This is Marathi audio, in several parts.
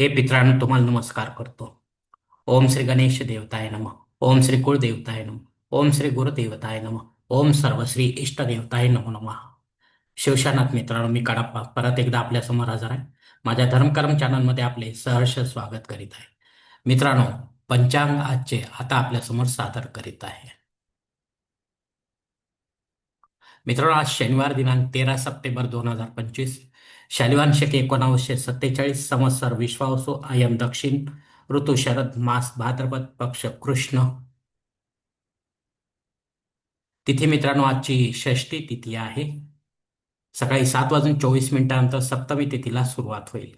हे पित्रांनो तुम्हाला नमस्कार करतो. ओम श्री गणेश देवताय नम. ओम श्री कुळदेवताय नम. ओम श्री गुरुदेवताय नम. ओम सर्व श्री इष्ट देवताय नमो नमः. शिवशानाथ मित्रांनो मी कडाप्पा परत एकदा आपल्यासमोर हजर आहे. माझ्या धर्मकर्म चॅनलमध्ये आपले सहर्ष स्वागत करीत आहे. मित्रांनो पंचांग आजचे आता आपल्यासमोर सादर करीत आहे. मित्रांनो आज शनिवार दिनांक तेरा सप्टेंबर दोन हजार पंचवीस. शालिवान शके एकोणावीसशे सत्तेचाळीस संवत्सर विश्वावसो आयम दक्षिण ऋतू शरद मास भाद्रपद पक्ष कृष्ण. तिथी मित्रांनो आजची षष्टी तिथी आहे. सकाळी सात वाजून चोवीस मिनिटानंतर सप्तमी तिथीला सुरुवात होईल.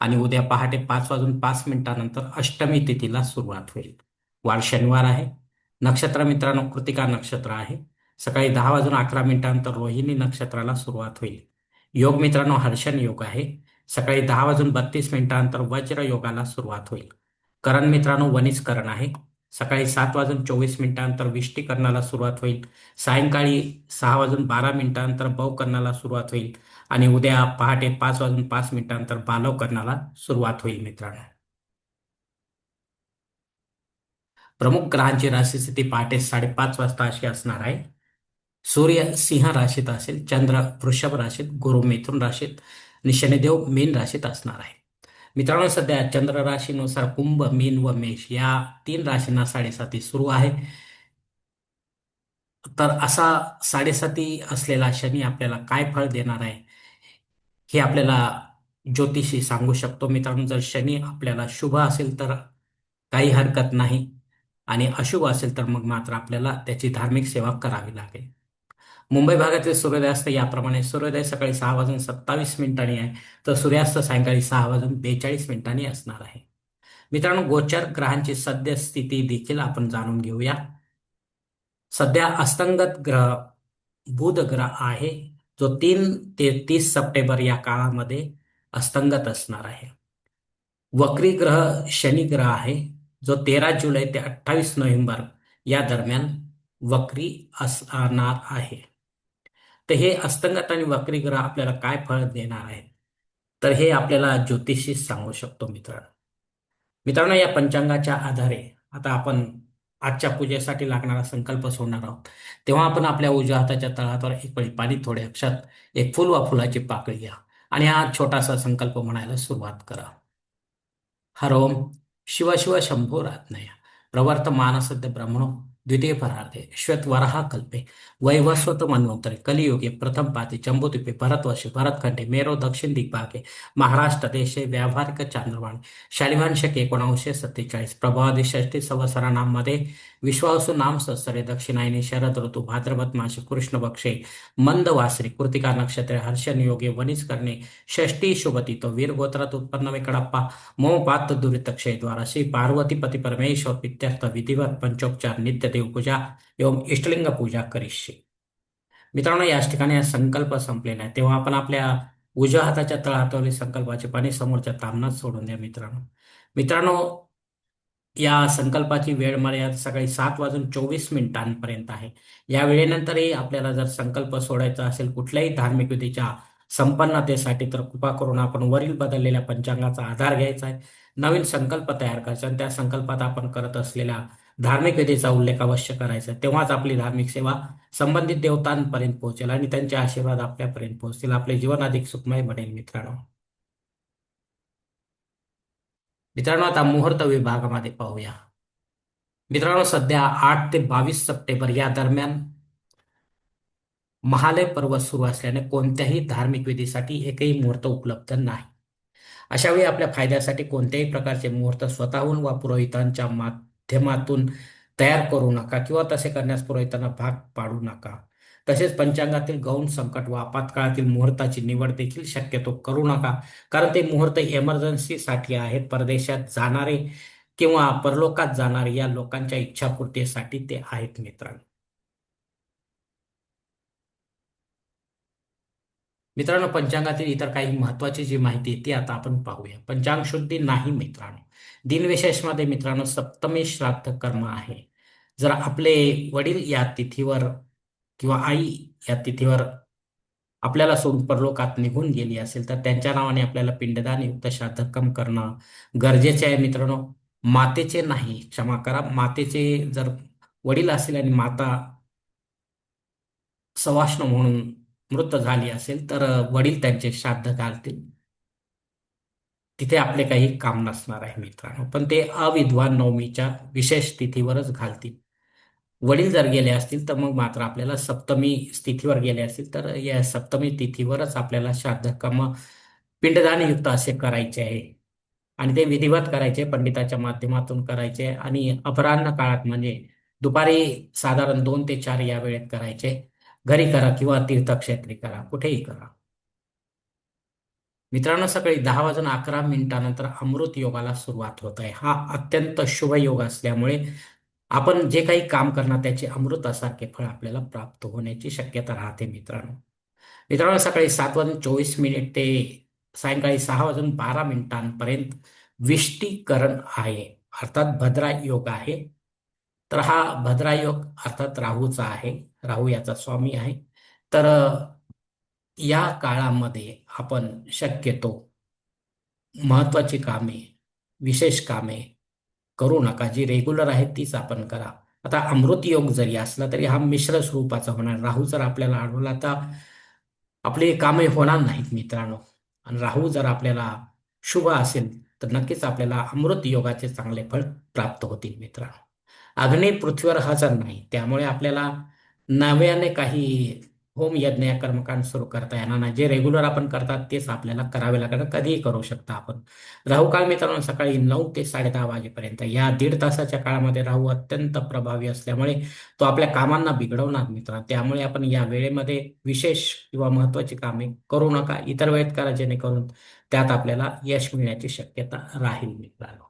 आणि उद्या पहाटे पाच वाजून पाच मिनिटानंतर अष्टमी तिथीला सुरुवात होईल. वार शनिवार आहे. नक्षत्र मित्रांनो कृतिका नक्षत्र आहे. सकाळी दहा वाजून अकरा मिनिटानंतर रोहिणी नक्षत्राला सुरुवात होईल. योग मित्रांनो हर्षण योग आहे. सकाळी दहा वाजून बत्तीस मिनिटानंतर वज्र योगाला सुरुवात होईल. करण मित्रांनो वनिज आहे. सकाळी सात वाजून चोवीस मिनिटानंतर विष्टीकरणाला सुरुवात होईल. सायंकाळी सहा वाजून बारा मिनिटानंतर बवकरणाला सुरुवात होईल. आणि उद्या पहाटे पाच वाजून पाच मिनिटानंतर बालवकरणाला सुरुवात होईल मित्रांनो. प्रमुख ग्रहांची राशी स्थिती पहाटे साडेपाच वाजता अशी असणार आहे. सूर्य सिंह राशीत असेल चंद्र वृषभ राशीत गुरु मिथुन राशीत आणि शनिदेव मीन राशीत असणार आहे मित्रांनो सध्या चंद्र राशीनुसार कुंभ मीन व मेष या तीन राशींना साडेसाती सुरू आहे. तर असा साडेसाती असलेला शनी आपल्याला काय फळ देणार आहे हे आपल्याला ज्योतिषी सांगू शकतो. मित्रांनो जर शनी आपल्याला शुभ असेल तर काही हरकत नाही आणि अशुभ असेल तर मग मात्र आपल्याला त्याची धार्मिक सेवा करावी लागेल. मुंबई भागातील सूर्योदयास्त याप्रमाणे सूर्योदय सकाळी सहा वाजून सत्तावीस मिनिटांनी आहे तर सूर्यास्त सायंकाळी सहा वाजून बेचाळीस मिनिटांनी असणार आहे. मित्रांनो गोचर ग्रहांची सद्य स्थिती देखील आपण जाणून घेऊया. सध्या अस्तंगत ग्रह बुध ग्रह आहे जो तीन ते तीस सप्टेंबर या काळामध्ये अस्तंगत असणार आहे. वक्री ग्रह शनी ग्रह आहे जो तेरा जुलै ते अठ्ठावीस नोव्हेंबर या दरम्यान वक्री असणार आहे. तर हे अस्तंगत आणि वक्री ग्रह आपल्याला काय फळ देणार आहे तर हे आपल्याला ज्योतिषी सांगू शकतो मित्रांनो. मित्रांनो या पंचांगाच्या आधारे आता आपण आजच्या पूजेसाठी लागणारा संकल्प सोडणार आहोत. तेव्हा आपण आपल्या उजव्या हाताच्या तळहातावर एक पळी पाणी थोडे अक्षात एक फुल वा फुलाची पाकळी घ्या आणि हा छोटासा संकल्प म्हणायला सुरुवात करा. हर ओम शिव शिव शंभो रात्नय प्रवर्त मानसद्य ब्रह्मणो. द्वितीय परार्धे श्वेतवराह कल्पे वैवस्वत मन्वंतरे कलियुगे प्रथम पाते जम्बूद्वीपे भरतवर्षे भरतखंडे मेरो दक्षिण दिग्भागे महाराष्ट्र देशे व्यावहारिक चांद्रवाण शालिवान शके सत्तेचाळीस प्रभावादी षष्टी संवत्सरांमध्ये विश्वासू नाम संसरे दक्षिणायने शरद ऋतू भाद्रपद मासे कृष्ण बक्षे मंद वासरी कृतिका नक्षत्रे हर्षण योगे वनिज करणे षष्टी शुभती तो वीर गोत्रात उत्पन्न वेकडप्पा पात्र दुरितक्षय द्वारा श्री पार्वती पती परमेश्वर पित्यर्थ विधिवत पंचोपचार नित्य देवपूजा एवं इष्टलिंग पूजा करिष्ये। मित्रांनो याच ठिकाणी हा संकल्प संपलेला आहे तेव्हा आपण आपल्या उजव्या हाताच्या तळहातावरील संकल्पाचे पाणी समोरच्या तामनात सोडून द्या मित्रांनो। मित्रांनो या संकल्पाची वेळ मर्यादा सकाळी सात वाजून चोवीस मिनिटांपर्यंत आहे। या वेळेनंतरही आपल्याला जर संकल्प सोडायचा असेल कुठल्याही धार्मिक विधीच्या संपन्नतेसाठी तर कृपा करून आपण वरील बदललेल्या पंचांगाचा आधार घ्यायचा आहे। नवीन संकल्प तयार करायचा आणि त्या संकल्पात आपण करत असलेल्या धार्मिक विधीचा उल्लेख अवश्य करायचा. तेव्हाच आपली धार्मिक सेवा संबंधित देवतांपर्यंत पोहोचेल आणि त्यांचे आशीर्वाद आपल्यापर्यंत पोहोचतील. आपले जीवन अधिक सुखमय बनेल मित्रांनो. मित्रांनो आता मुहूर्त विभागामध्ये पाहूया. मित्रांनो सध्या आठ ते बावीस सप्टेंबर या दरम्यान महालय पर्व सुरू असल्याने कोणत्याही धार्मिक विधीसाठी एकही मुहूर्त उपलब्ध नाही. अशा वेळी आपल्या फायद्यासाठी कोणत्याही प्रकारचे मुहूर्त स्वतःहून वा पुरोहितांच्या माध्यमातून तयार करू नका किंवा तसे करण्यास पुरोहितांना भाग पाडू नका. तसेच पंचांगातील गौण संकट व आपातकाळातील मुहूर्ताची निवड देखील शक्यतो करू नका. कारण ते मुहूर्त इमर्जन्सीसाठी आहेत. परदेशात जाणारे किंवा परलोकात जाणारे या लोकांच्या इच्छापूर्तीसाठी ते आहेत मित्रांनो. मित्रांनो पंचांगातील इतर काही महत्वाची जी माहिती आहे ती आता आपण पाहूया. पंचांग शुद्धी नाही मित्रांनो. दिनविशेषमध्ये मित्रांनो सप्तमी श्राद्ध कर्म आहे. जर आपले वडील या तिथीवर किंवा आई या तिथीवर आपल्याला सोडून परलोकात निघून गेली असेल तर त्यांच्या नावाने आपल्याला पिंडदान युक्त श्राद्धकर्म करणं गरजेचे आहे मित्रांनो. मातेचे नाही क्षमा करा. मातेचे जर वडील असेल आणि माता सवाष्ण म्हणून मृत झाली असेल तर वडील त्यांचे श्राद्ध घालतील. तिथे आपले काही काम नसणार आहे मित्रांनो पण ते अविद्वान नवमीच्या विशेष तिथीवरच घालतील. वडील जर गेले असतील तर मग मात्र आपल्याला सप्तमी स्थितीवर गेले असतील तर या सप्तमी तिथीवरच आपल्याला श्राद्धकर्म पिंडदान पिंडदानयुक्त असे करायचे आहे. आणि ते विधिवत करायचे पंडिताच्या माध्यमातून करायचे आणि अपराह्न काळात म्हणजे दुपारी साधारण दोन ते चार या वेळेत करायचे. घरी करा किंवा तीर्थक्षेत्री करा कुठेही करा. मित्रांनो सकाळी दहा वाजून अकरा मिनिटानंतर अमृत योगाला सुरुवात होत आहे. हा अत्यंत शुभ योग असल्यामुळे आपण जे काही काम करणार त्याचे अमृतासारखे फळ आपल्याला प्राप्त होण्याची शक्यता राहते मित्रांनो. मित्रांनो सकाळी सात वाजून चोवीस मिनिट ते सायंकाळी सहा वाजून बारा मिनिटांपर्यंत विष्टीकरण आहे. अर्थात भद्रा योग आहे. तर हा भद्रायोग अर्थात राहूचा आहे राहू याचा स्वामी आहे. तर या काळामध्ये आपण शक्यतो महत्वाची कामे विशेष कामे करू नका. जी रेग्युलर आहेत तीच आपण करा. आता अमृत योग जरी असला तरी हा मिश्र स्वरूपाचा होणार. राहू जर आपल्याला आढळला तर आपली कामे होणार नाहीत मित्रांनो. आणि राहू जर आपल्याला शुभ असेल तर नक्कीच आपल्याला अमृत योगाचे चांगले फळ प्राप्त होतील मित्रांनो. अग्नी पृथ्वीवर हजर नाही. त्यामुळे आपल्याला नव्याने काही होम यज्ञ या कर्मकांड सुरू करता येणार नाही. जे रेग्युलर आपण करतात तेच आपल्याला करावे लागणार कधीही करू शकता आपण. राहू काळ मित्रांनो सकाळी नऊ ते साडे दहा वाजेपर्यंत. या दीड तासाच्या काळामध्ये राहू अत्यंत प्रभावी असल्यामुळे तो आपल्या कामांना बिघडवणार मित्रांनो. त्यामुळे आपण या वेळेमध्ये विशेष किंवा महत्वाची कामे करू नका. इतर वेळेत करा जेणेकरून त्यात आपल्याला यश मिळण्याची शक्यता राहील मित्रांनो.